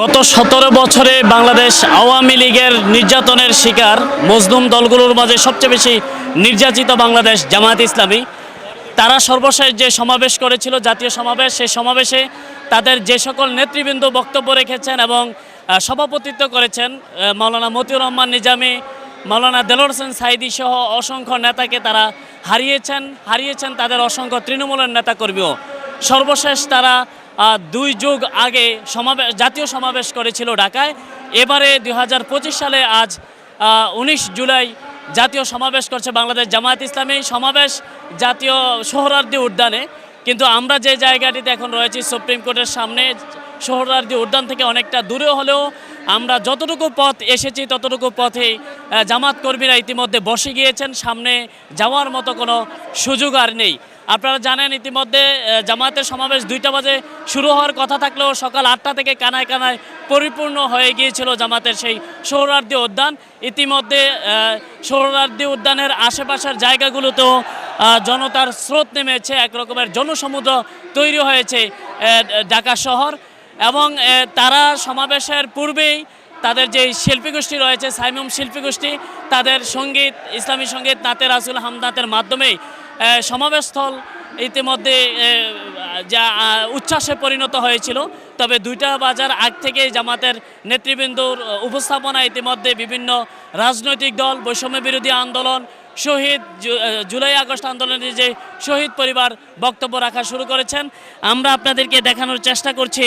গত সতেরো বছরে বাংলাদেশ আওয়ামী লীগের নির্যাতনের শিকার মজলুম দলগুলোর মাঝে সবচেয়ে বেশি নির্যাতিত বাংলাদেশ জামায়াত ইসলামী। তারা সর্বশেষ যে সমাবেশ করেছিল জাতীয় সমাবেশ সেই সমাবেশে তাদের যে সকল নেতৃবৃন্দ বক্তব্য রেখেছেন এবং সভাপতিত্ব করেছেন আহ, মাওলানা মতিউর রহমান নিজামী মাওলানা দেলোর হোসেন সাইদি সহ অসংখ্য নেতাকে তারা হারিয়েছেন হারিয়েছেন তাদের অসংখ্য তৃণমূলের নেতাকর্মীও। সর্বশেষ তারা দুই যুগ আগে সমাবেশ জাতীয় সমাবেশ করেছিল ঢাকায়। এবারে দু হাজার পঁচিশ সালে আজ উনিশ জুলাই জাতীয় সমাবেশ করছে বাংলাদেশ জামায়াত ইসলামী। সমাবেশ জাতীয় সোহরার্দি উদ্যানে। কিন্তু আমরা যে জায়গাটিতে এখন রয়েছি সুপ্রিম কোর্টের সামনে সোহরার্দি উদ্যান থেকে অনেকটা দূরে হলেও আমরা যতটুকু পথ এসেছি, ততটুকু পথে জামাত কর্মীরা ইতিমধ্যে বসে গিয়েছেন, সামনে যাওয়ার মতো কোনো সুযোগ আর নেই। আপনারা জানেন ইতিমধ্যে জামাতের সমাবেশ দুইটা বাজে শুরু হওয়ার কথা থাকলেও সকাল আটটা থেকে কানায় কানায় পরিপূর্ণ হয়ে গিয়েছিল জামাতের সেই সোহরার্দি উদ্যান। ইতিমধ্যে সোহরার্দি উদ্যানের আশেপাশের জায়গাগুলোতেও জনতার স্রোত নেমেছে একরকমের জনসমুদ্র তৈরি হয়েছে ঢাকা শহর। এবং তারা সমাবেশের পূর্বেই তাদের যে শিল্পী গোষ্ঠী রয়েছে, সাইমুম শিল্পী গোষ্ঠী তাদের সংগীত, ইসলামী সংগীত নাতের রাসুল হামদাতের মাধ্যমেই সমাবেশস্থল ইতিমধ্যে যা উচ্ছ্বাসে পরিণত হয়েছিল। তবে দুইটা বাজার আগ থেকে জামাতের নেতৃবৃন্দর উপস্থাপনা ইতিমধ্যে বিভিন্ন রাজনৈতিক দল, বৈষম্য বিরোধী আন্দোলন, শহীদ জুলাই আগস্ট আন্দোলনের যে শহীদ পরিবার বক্তব্য রাখা শুরু করেছেন, আমরা আপনাদেরকে দেখানোর চেষ্টা করছি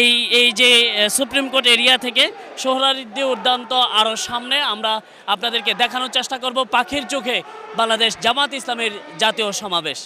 এই এই যে সুপ্রিম কোর্ট এরিয়া থেকে সোহরারিদ্দি উদ্যান তো আরও সামনে। আমরা আপনাদেরকে দেখানোর চেষ্টা করব পাখির চোখে বাংলাদেশ জামাত ইসলামের জাতীয় সমাবেশ।